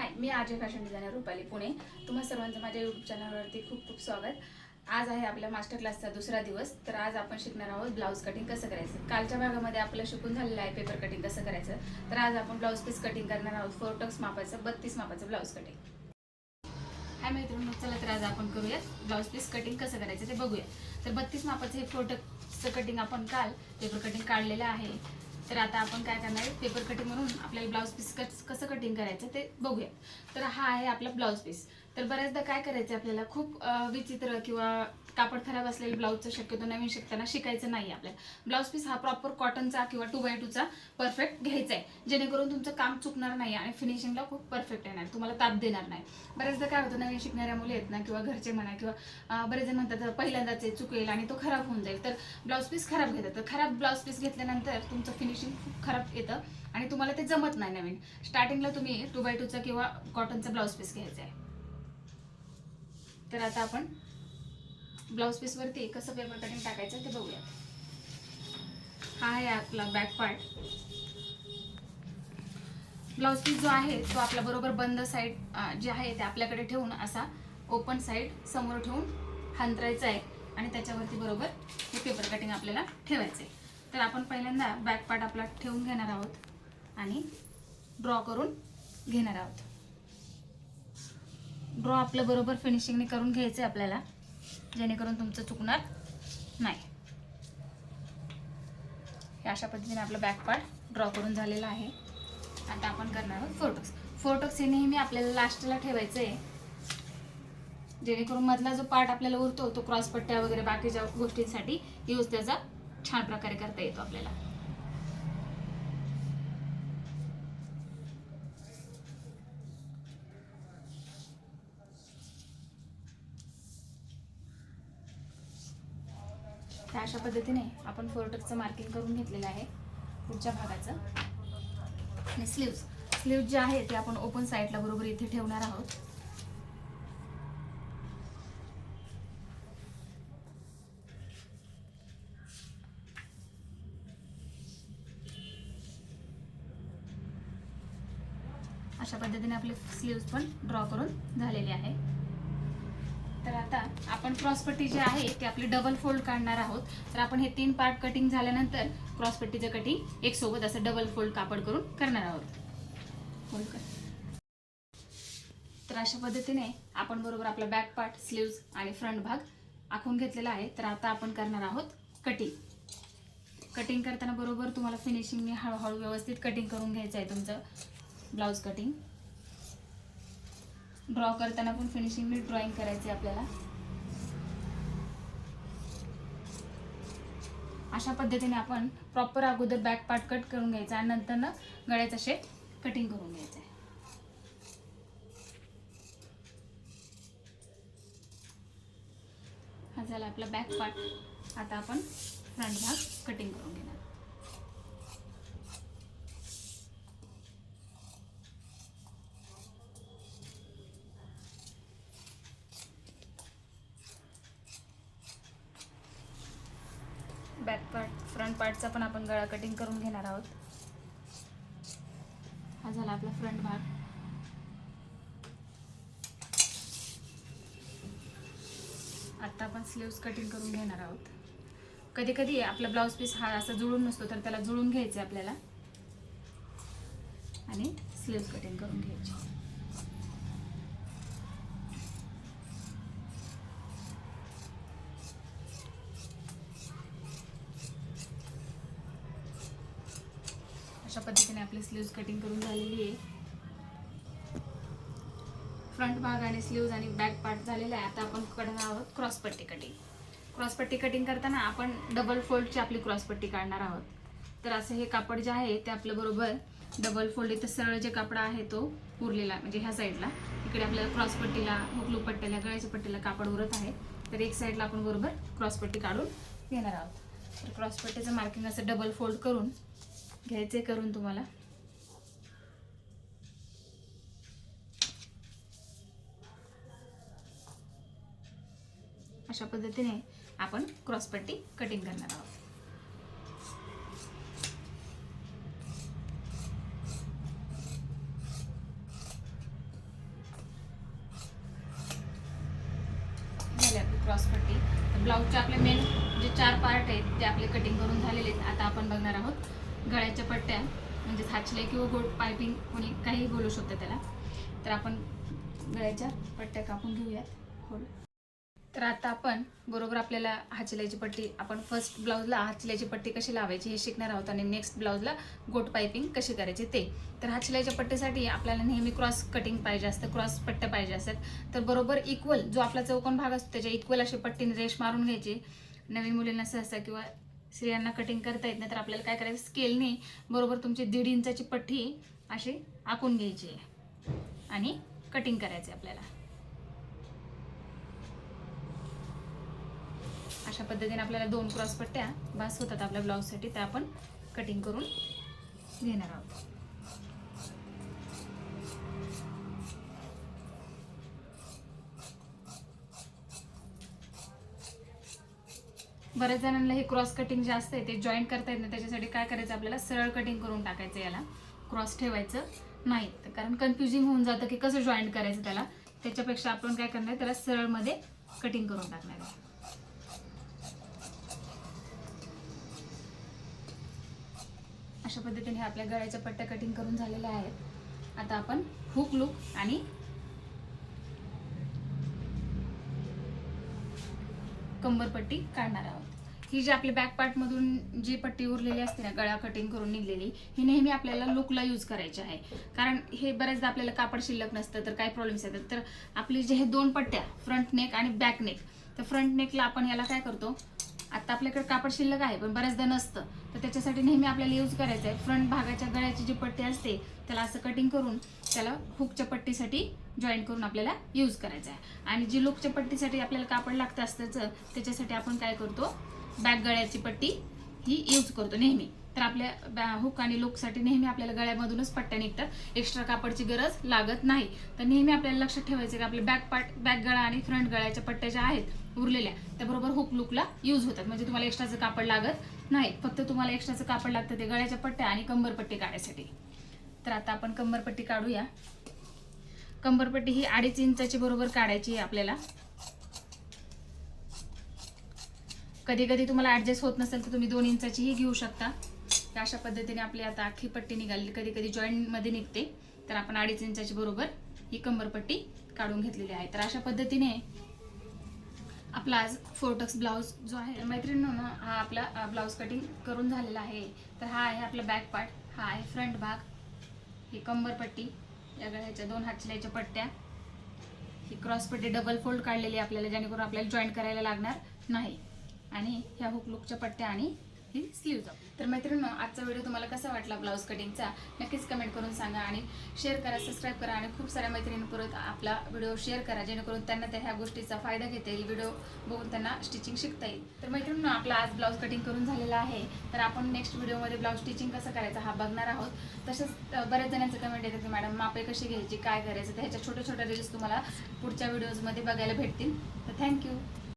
हाय मी आजय fashion designer Rupali Pune. तुम्हा सर्वांचं माझ्या युट्यूब चॅनलवरती खूप खूप स्वागत. आज आहे आपल्या मास्टर क्लासचा दुसरा दिवस तर आज आपण शिकणार आहोत ब्लाऊज कटिंग कसं करायचं? कालच्या भागामध्ये आपलं शिकून झालेलं आहे पेपर कटिंग कसं करायचं? तर आज आपण ब्लाऊज पीस कटिंग करणार आहोत फोर टक्स मापाचं बत्तीस मापाचं ब्लाऊज कटिंग हाय मैत्रिणी चला तर आज आपण करूयात ब्लाऊज पीस कटिंग कसं करायचं ते बघूया तर बत्तीस मापाचं हे फोर टक्सचं कटिंग आपण काल पेपर कटिंग काढलेलं आहे. तर आता आपण काय करणार आहे? पेपर कटिंग म्हणून आपल्याला ब्लाऊज पीस कस कसं कटिंग करायचं ते बघूया. तर हा आहे आपला ब्लाऊज पीस तर बऱ्याचदा काय करायचं आपल्याला? खूप विचित्र किंवा कापड खराब असलेले ब्लाऊजचं शक्यतो नवीन शिकताना शिकायचं नाही आपल्याला. ब्लाऊज पीस हा प्रॉपर कॉटनचा किंवा टू बाय टूचा परफेक्ट घ्यायचा आहे. जेणेकरून तुमचं काम चुकणार नाही आणि फिनिशिंगला खूप परफेक्ट येणार. तुम्हाला ताप देणार नाही. बऱ्याचदा काय होतं नवीन शिकणाऱ्या मुली आहेत ना किंवा घरचे म्हणा किंवा बरेच जण म्हणतात पहिल्यांदाच आहे, चुकेल आणि तो खराब होऊन जाईल. तर ब्लाऊज पीस खराब घेतात. तर खराब ब्लाऊज पीस घेतल्यानंतर तुमचं फिनिशिंग खूप खराब येतं आणि तुम्हाला ते जमत नाही नवीन. स्टार्टिंगला तुम्ही टू बाय टूचा किंवा कॉटनचा ब्लाऊज पीस घ्यायचा आहे. तर आता आपण ब्लाऊज पीसवरती कसं पेपर कटिंग टाकायचं ते बघूया. हा आहे आपला बॅक पार्ट ब्लाऊज पीस जो आहे तो आपला बरोबर बंद साईड जे आहे ते आपल्याकडे ठेवून असा ओपन साईड समोर ठेवून हांतरायचा आहे आणि त्याच्यावरती बरोबर हे पेपर कटिंग आपल्याला ठेवायचं आहे तर आपण पहिल्यांदा बॅक पार्ट आपला ठेवून घेणार आहोत आणि ड्रॉ करून घेणार आहोत. ड्रॉ आपलं बरोबर फिनिशिंगने करून घ्यायचं आहे आपल्याला. जेणेकरून तुमचं चुकणार नाही. हे अशा पद्धतीने आपलं बॅक पार्ट ड्रॉ करून झालेलं आहे. आता आपण करणार आहोत फोटोक्स फोटोक्स हे नेहमी आपल्याला लास्टला ठेवायचं आहे जेणेकरून मधला जो पार्ट आपल्याला उरतो तो क्रॉस पट्ट्या वगैरे बाकीच्या गोष्टींसाठी यूज त्याचा छान प्रकारे करता येतो आपल्याला. तर अशा पद्धतीने आपण फोर्टक्सचं मार्किंग करून घेतलेलं आहे पुढच्या भागाचं. आणि स्लीव्ज स्लीव्ज जे आहे ते आपण ओपन साईडला बरोबर इथे ठेवणार आहोत. अशा पद्धतीने आपले स्लीव्ज पण ड्रॉ करून झालेले आहे. तर आता आपण क्रॉसपट्टी जे आहे ते आपली डबल फोल्ड काढणार आहोत. तर आपण हे तीन पार्ट कटिंग झाल्यानंतर क्रॉसपट्टीचं कटिंग एक सोबत असं डबल फोल्ड कापड करून करणार आहोत. फोल्ड कर. तर अशा पद्धतीने आपण बरोबर आपला बॅक पार्ट स्लीव्ज आणि फ्रंट भाग आखून घेतलेला आहे. तर आता आपण करणार आहोत कटिंग कटिंग करताना बरोबर तुम्हाला फिनिशिंगने हळूहळू व्यवस्थित कटिंग करून घ्यायचं आहे तुमचं. ब्लाऊज कटिंग ड्रॉ करताना पण फिनिशिंग मी ड्रॉइंग करायचे आपल्याला. अशा पद्धतीने आपण प्रॉपर अगोदर बॅक पार्ट कट करून घ्यायचा आणि नंतर ना गळ्याचा शेप कटिंग करून घ्यायचा आहे. हा झाला आपला बॅक पार्ट आता आपण फ्रंट भाग कटिंग करून घेणार. बॅक पार्ट फ्रंट पार्टचा पण आपण गळा कटिंग करून घेणार आहोत. हा झाला आपला फ्रंट भाग आता आपण स्लीव्स कटिंग करून घेणार आहोत. कधी कधी आपला ब्लाऊज पीस हा असा जुळून नसतो तर त्याला जुळून घ्यायचं आपल्याला. आणि स्लीव्स कटिंग करून घ्यायची. अशा पद्धतीने आपली स्लीव्ज कटिंग करून झालेली आहे. फ्रंट भाग आणि स्लीव्ज आणि बॅक पार्ट झालेला आहे. आता आपण करणार आहोत क्रॉसपट्टी कटिंग क्रॉसपट्टी कटिंग करताना आपण डबल फोल्डची आपली क्रॉसपट्टी काढणार आहोत. तर असं हे कापड जे आहे ते आपलं बरोबर डबल फोल्ड इथं सरळ जे कापड आहे तो उरलेला म्हणजे ह्या साईडला इकडे आपल्याला क्रॉसपट्टीला हुकलू पट्ट्याला गळ्याच्या पट्टीला कापड उरत आहे. तर एक साईडला आपण बरोबर क्रॉसपट्टी काढून घेणार आहोत. तर क्रॉसपट्टीचं मार्किंग असं डबल फोल्ड करून घ्यायचे करून तुम्हाला. अशा पद्धतीने आपण क्रॉसपट्टी कटिंग करणार आहोत. क्रॉसपट्टी ब्लाऊजचे आपले मेन जे चार पार्ट आहेत ते आपले कटिंग करून झालेले आहेत. आता आपण बघणार आहोत गळ्याच्या पट्ट्या म्हणजे हाचले किंवा गोड पायपिंग कोणी काही बोलू शकतं त्याला. तर आपण गळ्याच्या पट्ट्या कापून घेऊयात. होल. तर आता आपण बरोबर आपल्याला हाचल्याची पट्टी आपण फर्स्ट ब्लाऊजला हाचल्याची पट्टी कशी लावायची हे शिकणार आहोत आणि नेक्स्ट ब्लाऊजला गोट पायपिंग कशी करायची ते. तर हाचल्याच्या पट्टीसाठी आपल्याला नेहमी क्रॉस कटिंग पाहिजे असतं क्रॉस पट्ट्या पाहिजे असतात. तर बरोबर इक्वल जो आपला चौकोन भाग असतो त्याच्या इक्वल अशी पट्टीने रेश मारून घ्यायची. नवीन मुलींना सहसा किंवा स्त्रियांना कटिंग करता येत नाही तर आपल्याला काय करायचं? स्केलने बरोबर तुमची दीड इंचाची पट्टी अशी आखून घ्यायची आहे. आणि कटिंग करायचं आपल्याला. अशा पद्धतीने आपल्याला दोन क्रॉस पट्ट्या बास होतात आपल्या ब्लाऊजसाठी त्या आपण कटिंग करून घेणार आहोत. बऱ्याच जणांना हे क्रॉस कटिंग जे असते ते जॉईंट करता येत नाही. त्याच्यासाठी काय करायचं आपल्याला? सरळ कटिंग करून टाकायचं याला. क्रॉस ठेवायचं नाही. तर कारण कन्फ्युजिंग होऊन जातं की कसं जॉईंट करायचं त्याला. त्याच्यापेक्षा आपण काय करणार त्याला सरळमध्ये कटिंग करून टाकणार आहे. अशा पद्धतीने आपल्या गळ्याच्या पट्ट्या कटिंग करून झालेल्या आहेत. आता आपण हुक लुक आणि कंबरपट्टी काढणार आहोत. ही जी आपली बॅक पार्ट मधून जी पट्टी उरलेली असते ना गळा कटिंग करून निघलेली ही नेहमी आपल्याला लुकला यूज करायची आहे. कारण हे बऱ्याचदा आपल्याला कापड शिल्लक नसतं तर काय प्रॉब्लेम्स येतात. तर आपली जे हे दोन पट्ट्या फ्रंट नेक आणि बॅक नेक तर फ्रंट नेकला आपण याला काय करतो? आता आपल्याकडे कापड शिल्लक आहे पण बऱ्याचदा नसतं. तर त्याच्यासाठी नेहमी आपल्याला यूज करायचं आहे. फ्रंट भागाच्या गळ्याची जी पट्टी असते त्याला असं कटिंग करून त्याला हुकच्या पट्टीसाठी जॉईन करून आपल्याला यूज करायचं आहे. आणि जी लुकच्या पट्टीसाठी आपल्याला कापड लागतं असतं त्याच्यासाठी आपण काय करतो? बॅक गळ्याची पट्टी ही यूज करतो नेहमी. तर आपल्या बॅ- हुक आणि लुकसाठी नेहमी आपल्याला गळ्यामधूनच पट्ट्या निघतात. एक्स्ट्रा कापडची गरज लागत नाही. तर नेहमी आपल्याला लक्षात ठेवायचं की आपले बॅक पार्ट बॅक गळा आणि फ्रंट गळ्याच्या पट्ट्या ज्या आहेत उरलेल्या त्याबरोबर हुक लुकला यूज होतात. म्हणजे तुम्हाला एक्स्ट्राचं कापड लागत नाही. फक्त तुम्हाला एक्स्ट्राचं कापड लागतं ते गळ्याच्या पट्ट्या आणि कंबरपट्टी काढायसाठी. तर आता आपण कंबरपट्टी काढूया. कंबरपट्टी ही अडीच इंचाची बरोबर काढायची आहे आपल्याला. कधी कधी तुम्हाला ऍडजस्ट होत नसेल तर तुम्ही दोन इंचाचीही घेऊ शकता. तर अशा पद्धतीने आपली आता आखी पट्टी निघाली. कधी कधी जॉईंटमध्ये निघते. तर आपण अडीच इंचाची बरोबर ही कंबरपट्टी काढून घेतलेली आहे. तर अशा पद्धतीने आपला आज फोर्टक्स ब्लाऊज जो आहे मैत्रिणींनो हा आपला ब्लाऊज कटिंग करून झालेला आहे. तर हा आहे आपला बॅक पार्ट हा आहे फ्रंट भाग. ही कंबरपट्टी या गळ्याच्या दोन हातल्याच्या पट्ट्या. ही क्रॉस पट्टी डबल फोल्ड काढलेली आहे आपल्याला जेणेकरून आपल्याला जॉईंट करायला लागणार नाही. आणि ह्या हुक लुकच्या पट्ट्या आणि ही स्लीव्ज तर मैत्रिणींनो आजचा व्हिडिओ तुम्हाला कसा वाटला ब्लाऊज कटिंगचा नक्कीच कमेंट करून सांगा आणि शेअर करा सबस्क्राईब करा आणि खूप साऱ्या मैत्रिणींपर्यंत आपला व्हिडिओ शेअर करा जेणेकरून त्यांना त्या ह्या गोष्टीचा फायदा घेता येईल. व्हिडिओ बघून त्यांना स्टिचिंग शिकता येईल. तर मैत्रिणींनो आपला आज ब्लाऊज कटिंग करून झालेला आहे. तर आपण नेक्स्ट व्हिडिओमध्ये ब्लाऊज स्टिचिंग कसं करायचं हा बघणार आहोत. तसंच बऱ्याच जणांचं कमेंट येतं की मॅडम मापे कशी घ्यायची? काय करायचं? तर ह्याच्या छोट्या छोट्या रील्स तुम्हाला पुढच्या व्हिडिओजमध्ये बघायला भेटतील. तर थँक्यू